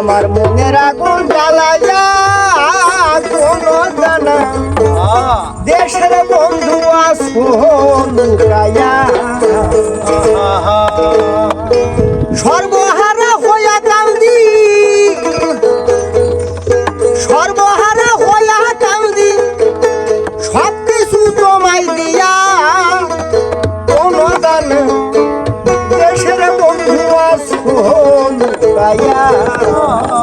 আমার মনের আগুন জ্বালাইয়া কোনো জানা। দেশের বন্ধু আসুন লুকাইয়া 呀